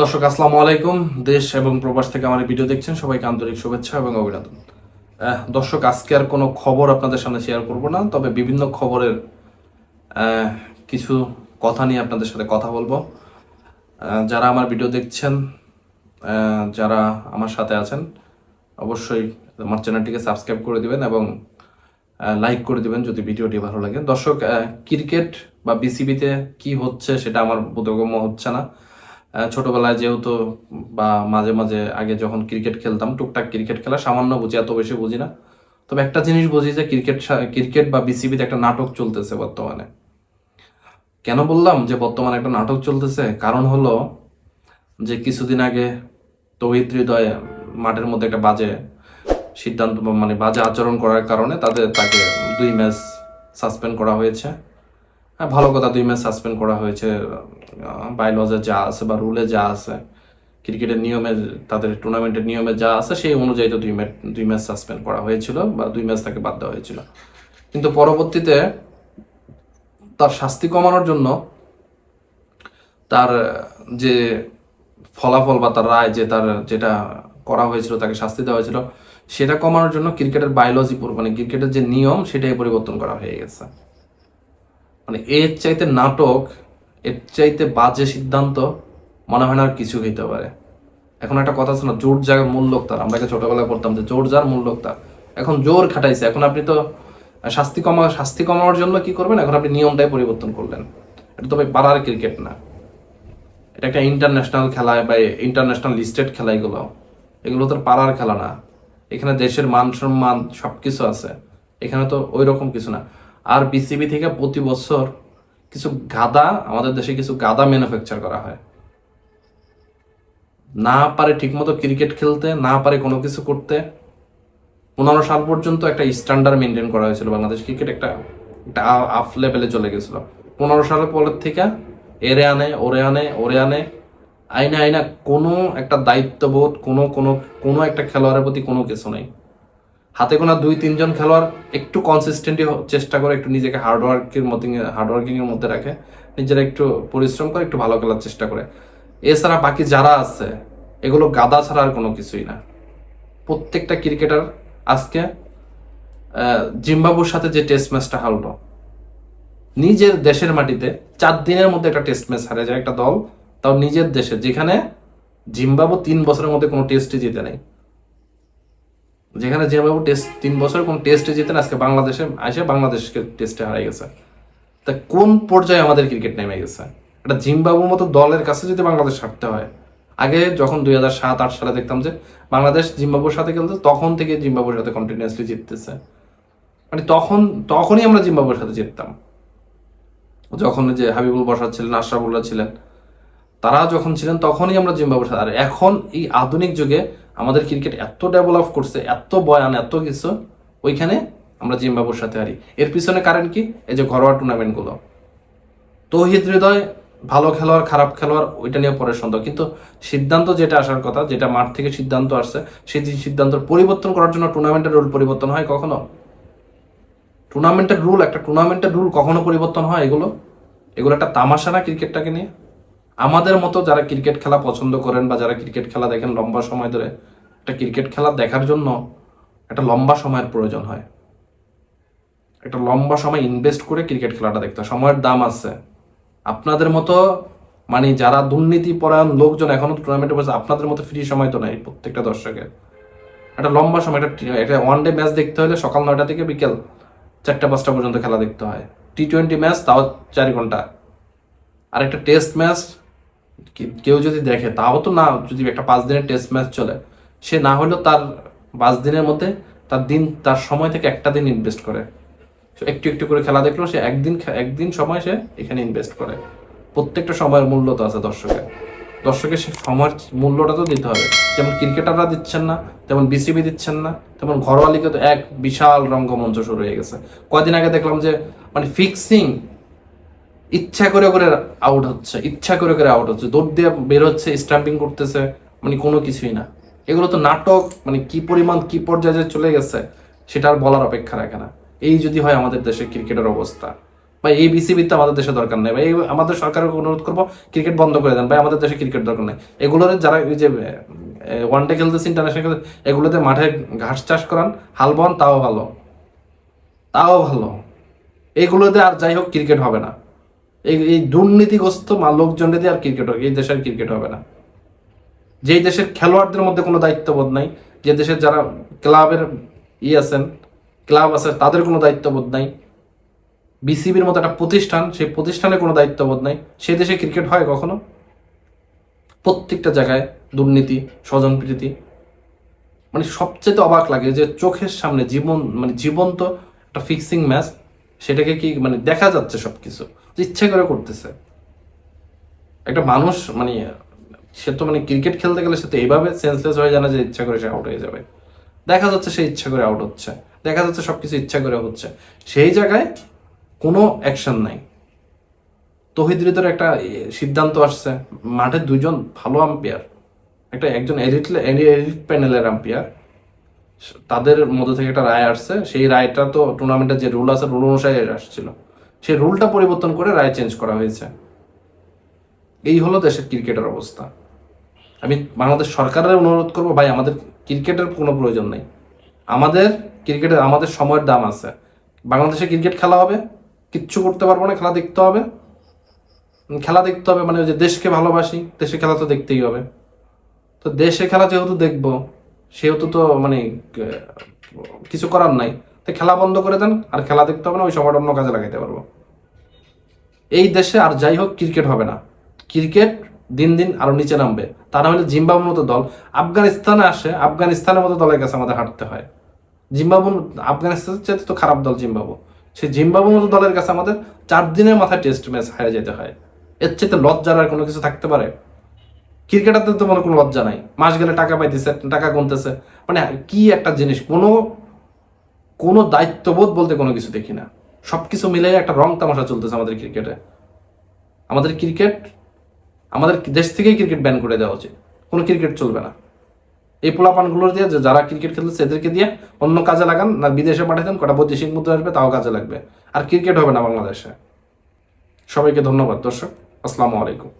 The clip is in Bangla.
দর্শক, আসসালামু আলাইকুম। দেশ এবং প্রবাস থেকে আমার ভিডিও দেখছেন সবাইকে আন্তরিক শুভেচ্ছা এবং অভিনন্দন। দর্শক, আজকে আর কোনো খবর আপনাদের সামনে শেয়ার করব না, তবে বিভিন্ন খবরের কিছু কথা নিয়ে আপনাদের সাথে কথা বলব। যারা আমার ভিডিও দেখছেন যারা আমার সাথে আছেন, অবশ্যই আমার চ্যানেলটিকে সাবস্ক্রাইব করে দিবেন এবং লাইক করে দিবেন যদি ভিডিওটি ভালো লাগে। দর্শক ক্রিকেট বা বিসিবিতে কি হচ্ছে সেটা আমার বোধগম্য হচ্ছে না। ছোটবেলায় যেহেতু বা মাঝে মাঝে আগে যখন ক্রিকেট খেলতাম, টুকটাক ক্রিকেট খেলা সামান্য বুঝি, এত বেশি বুঝি না। তবে একটা জিনিস বুঝি যে ক্রিকেট ক্রিকেট বা বিসিবিতে একটা নাটক চলতেছে বর্তমানে। কেন বললাম যে বর্তমানে একটা নাটক চলতেছে? কারণ হলো যে কিছুদিন আগে তৌহিদ হৃদয় মাঠের মধ্যে একটা বাজে সিদ্ধান্ত মানে বাজে আচরণ করার কারণে তাদের, তাকে দুই ম্যাচ সাসপেন্ড করা হয়েছে। হ্যাঁ ভালো কথা, দুই ম্যাচ সাসপেন্ড করা হয়েছে। বাইলজে যা আছে বা রুলে যা আছে, ক্রিকেটের নিয়মে তাদের টুর্নামেন্টের নিয়মে যা আছে, সেই অনুযায়ী তো দুই ম্যাচ দুই ম্যাচ সাসপেন্ড করা হয়েছিল বা দুই ম্যাচ তাকে বাদ দেওয়া হয়েছিল। কিন্তু পরবর্তীতে তার শাস্তি কমানোর জন্য তার যে ফলাফল বা তার রায় যে তার, যেটা করা হয়েছিল, তাকে শাস্তি দেওয়া হয়েছিল, সেটা কমানোর জন্য ক্রিকেটের বায়োলজি মানে ক্রিকেটের যে নিয়ম, সেটাই পরিবর্তন করা হয়ে গেছে। মানে এর চাইতে নাটক, এর চাইতে বাজে সিদ্ধান্ত মনে হয় না আর কিছু হইতে পারে। এখন একটা কথা আছে না জোর জায়গার মূল লোক তার। আমরা ছোটবেলায় পড়তাম যে জোর যার মূল লোক তার। এখন জোর খাটাইছে। এখন আপনি তো শাস্তি কমা, শাস্তি কমানোর জন্য কি করবেন? এখন আপনি নিয়মটাই পরিবর্তন করলেন। এটা তো ভাই পাড়ার ক্রিকেট না। এটা একটা ইন্টারন্যাশনাল খেলা বা ইন্টারন্যাশনাল লিস্টেড খেলা এগুলো এগুলো তো পাড়ার খেলা না। এখানে দেশের মান সম্মান সব কিছু আছে। এখানে তো ওই রকম কিছু না। আর বিসিবি থেকে প্রতি বছর কিছু গাদা, আমাদের দেশে কিছু গাদা ম্যানুফ্যাকচার করা হয়। না পারে ঠিকমতো ক্রিকেট খেলতে, না পারে কোনো কিছু করতে। পনেরো সাল পর্যন্ত একটা স্ট্যান্ডার্ড মেনটেন করা হয়েছিল। বাংলাদেশ ক্রিকেট একটা একটা আফ লেভেলে চলে গেছিল। পনেরো সালের পরের থেকে এরে আনে, ওরে আনে ওরে আনে। আইনা আইনা কোনো একটা দায়িত্ববোধ, কোনো কোনো কোনো একটা খেলোয়াড়ের প্রতি কোনো কিছু নেই। হাতে গোনা দুই, তিনজন খেলোয়াড় একটু কনসিস্টেন্টলি চেষ্টা করে একটু নিজেকে হার্ডওয়ার্কের মধ্যে হার্ডওয়ার্কিং এর মধ্যে রাখে। নিজেরা একটু পরিশ্রম করে, একটু ভালো খেলার চেষ্টা করে। এছাড়া বাকি যারা আছে, এগুলো গাদা ছাড়া আর কোনো কিছুই না। প্রত্যেকটা ক্রিকেটার আজকে জিম্বাবুর সাথে যে টেস্ট ম্যাচটা হারলো, নিজের দেশের মাটিতে চার দিনের মধ্যে একটা টেস্ট ম্যাচ হারে যায় একটা দল, তাও নিজের দেশে। যেখানে জিম্বাবু তিন বছরের মধ্যে কোনো টেস্টই জিতে নেই। যেখানে জিম্বাবু টেস্ট তিন বছর কোনো টেস্টে জিতে না আজকে বাংলাদেশে আসে বাংলাদেশকে টেস্টে হারাই গেছে। তা কোন পর্যায়ে আমাদের ক্রিকেট নেমে গেছে? একটা জিম্বাবুর মতো দলের কাছে যদি বাংলাদেশ হারতে হয়, আগে যখন দুই হাজার সাত, আট সালে দেখতাম যে বাংলাদেশ জিম্বাবুর সাথে খেলতে, তখন থেকে জিম্বাবুর সাথে কন্টিনিউয়াসলি জিততেছে। মানে তখন, তখনই আমরা জিম্বাবুর সাথে জিততাম। যখন যে হাবিবুল বসার ছিলেন, আশরাফুল্লাহ ছিলেন, তারা যখন ছিলেন, তখনই আমরা জিম্বাবুর সাথে, আর এখন এই আধুনিক যুগে আমাদের ক্রিকেট এত ডেভেলপ করছে, এত বয়ান, এত কিছু, ওইখানে আমরা জিম্বাবুর সাথে হারি। এর পিছনে কারণ কি? এই যে ঘরোয়া টুর্নামেন্টগুলো তৌহিদ হৃদয়, ভালো খেলোয়াড়, খারাপ খেলোয়াড়, ওইটা নিয়ে পরে সন্দেহ। কিন্তু সিদ্ধান্ত যেটা আসার কথা, যেটা মাঠ থেকে সিদ্ধান্ত আসছে, সেই সিদ্ধান্ত পরিবর্তন করার জন্য টুর্নামেন্টের রুল পরিবর্তন হয় কখনো? টুর্নামেন্টের রুল একটা টুর্নামেন্টের রুল কখনো পরিবর্তন হয় এগুলো? এগুলো একটা তামাশা না ক্রিকেটটাকে নিয়ে? আমাদের মতো যারা ক্রিকেট খেলা পছন্দ করেন বা যারা ক্রিকেট খেলা দেখেন লম্বা সময় ধরে, একটা ক্রিকেট খেলা দেখার জন্য একটা লম্বা সময়ের প্রয়োজন হয়। একটা লম্বা সময় ইনভেস্ট করে ক্রিকেট খেলাটা দেখতে হয়। সময়ের দাম আছে। আপনাদের মতো মানে যারা দুর্নীতি পরায়ণ লোকজন এখনও টুর্নামেন্টে বসে, আপনাদের মতো ফ্রি সময় তো নাই প্রত্যেকটা দর্শকের একটা লম্বা সময়, একটা একটা ওয়ান ডে ম্যাচ দেখতে হলে সকাল নয়টা থেকে বিকেল চারটা, পাঁচটা পর্যন্ত খেলা দেখতে হয়। টি টোয়েন্টি ম্যাচ তাও চার ঘণ্টা। আর একটা টেস্ট ম্যাচ কেউ যদি দেখে, তাও তো না, যদি একটা পাঁচ দিনের টেস্ট ম্যাচ চলে, সে না হলেও তার পাঁচ দিনের মধ্যে তার দিন, তার সময় থেকে একটা দিন ইনভেস্ট করে। একটু একটু করে খেলা দেখল সে একদিন একদিন সময় সে এখানে ইনভেস্ট করে। প্রত্যেকটা সময়ের মূল্য তো আছে দর্শকের। দর্শকের সে সময়ের মূল্যটা তো দিতে হবে। যেমন ক্রিকেটাররা দিচ্ছেন না, তেমন বিসিবি দিচ্ছেন না, তেমন ঘরোয়া লিগে তো এক বিশাল রঙ্গমঞ্চ শুরু হয়ে গেছে। কয়দিন আগে দেখলাম যে মানে ফিক্সিং ইচ্ছা করে করে আউট হচ্ছে, ইচ্ছা করে করে আউট হচ্ছে। দৌড় দিয়ে বের হচ্ছে স্ট্যাম্পিং করতেছে মানে কোনো কিছুই না। এগুলো তো নাটক মানে কি পরিমাণ, কি পর্যায়ে চলে গেছে, সেটা আর বলার অপেক্ষা রাখে না। এই যদি হয় আমাদের দেশে ক্রিকেটের অবস্থা। বা এই বিসিবির তো আমাদের দেশে দরকার নেই। এই আমাদের সরকারকে অনুরোধ করব, ক্রিকেট বন্ধ করে দেন। ভাই, আমাদের দেশে ক্রিকেট দরকার নেই। এগুলোর যারা ওই যে ওয়ান ডে খেলতেছে ইন্টারন্যাশনাল খেলতে এগুলোতে মাঠে ঘাস চাষ করান, হাল বন, তাও ভালো। তাও ভালো। এগুলোতে আর যাই হোক, ক্রিকেট হবে না। এই এই দুর্নীতিগ্রস্ত মা লোকজনদের দিয়ে আর ক্রিকেট হবে, এই দেশের ক্রিকেট হবে না। যেই দেশের খেলোয়াড়দের মধ্যে কোনো দায়িত্ববোধ নাই, যে দেশের যারা ক্লাবের ই আছেন, ক্লাব আছে, তাদের কোনো দায়িত্ববোধ নাই। বিসিবির মতো একটা প্রতিষ্ঠান, সেই প্রতিষ্ঠানে কোনো দায়িত্ববোধ নাই। সেই দেশে ক্রিকেট হয় কখনো? প্রত্যেকটা জায়গায় দুর্নীতি, স্বজনপ্রীতি। মানে সবচেয়ে অবাক লাগে যে চোখের সামনে জীবন মানে জীবন্ত একটা ফিক্সিং ম্যাচ সেটাকে কি মানে দেখা যাচ্ছে সবকিছু, যে ইচ্ছে করে করতেছে। একটা মানুষ মানে সে তো মানে ক্রিকেট খেলতে গেলে সে তো এইভাবে সেন্সলেস হয়ে জানা যে ইচ্ছা করে সে আউট হয়ে যাবে। দেখা যাচ্ছে সে ইচ্ছা করে আউট হচ্ছে, দেখা যাচ্ছে সবকিছু ইচ্ছা করে হচ্ছে। সেই জায়গায় কোনো অ্যাকশন নাই। তহিদ হৃদয়ের একটা সিদ্ধান্ত আসছে, মাঠে দুজন ভালো আম্পায়ার একটা একজন এডিট এডিট প্যানেলের আম্পায়ার তাদের মধ্যে থেকে একটা রায় আসছে। সেই রায়টা তো টুর্নামেন্টের যে রুল আছে রুল অনুসারে আসছিল। সেই রুলটা পরিবর্তন করে রায় চেঞ্জ করা হয়েছে। এই হলো দেশের ক্রিকেটের অবস্থা। আমি বাংলাদেশ সরকারের অনুরোধ করব, ভাই, আমাদের ক্রিকেটের কোনো প্রয়োজন নেই। আমাদের ক্রিকেটের, আমাদের সময়ের দাম আছে। বাংলাদেশে ক্রিকেট খেলা হবে, কিচ্ছু করতে পারব না, খেলা দেখতে হবে। খেলা দেখতে হবে মানে যে দেশকে ভালোবাসি, দেশে খেলা তো দেখতেই হবে। তো দেশে খেলা যেহেতু দেখব সেহেতু তো মানে কিছু করার নাই। তো খেলা বন্ধ করে দেন, আর খেলা দেখতে হবে না, ওই সময়টা অন্য কাজে লাগাইতে পারব। এই দেশে আর যাই হোক, ক্রিকেট হবে না। ক্রিকেট দিন দিন আরও নিচে নামবে। তা না হলে জিম্বাবুর মতো দল, আফগানিস্তানে আসে, আফগানিস্তানের মতো দলের কাছে আমাদের হাঁটতে হয়। জিম্বাবু আফগানিস্তানের চেয়ে তো খারাপ দল জিম্বাবু। সেই জিম্বাবুর মতো দলের কাছে আমাদের চার দিনের মাথায় টেস্ট ম্যাচ হারে যেতে হয়। এর চেয়ে লজ্জার আর কোনো কিছু থাকতে পারে? ক্রিকেটারদের তো মনে কোনো লজ্জা নাই। মাস গেলে টাকা পাইতেছে, টাকা গুনতেছে। মানে কি একটা জিনিস, কোনো কোনো দায়িত্ববোধ বলতে কোনো কিছু দেখি না। সব কিছু মিলে একটা রং তামাশা চলতেছে আমাদের ক্রিকেটে। আমাদের ক্রিকেট, আমাদের দেশ থেকেই ক্রিকেট ব্যান করে দেওয়া উচিত। কোনো ক্রিকেট চলবে না। এই পোলাপানগুলোর দিয়ে যে যারা ক্রিকেট খেলতেছে এদেরকে দিয়ে অন্য কাজে লাগান, না বিদেশে পাঠিয়ে দেন, কটা বৈদেশিক মুদ্রা আসবে, তাও কাজে লাগবে। আর ক্রিকেট হবে না বাংলাদেশে। সবাইকে ধন্যবাদ, দর্শক। আসসালামু আলাইকুম।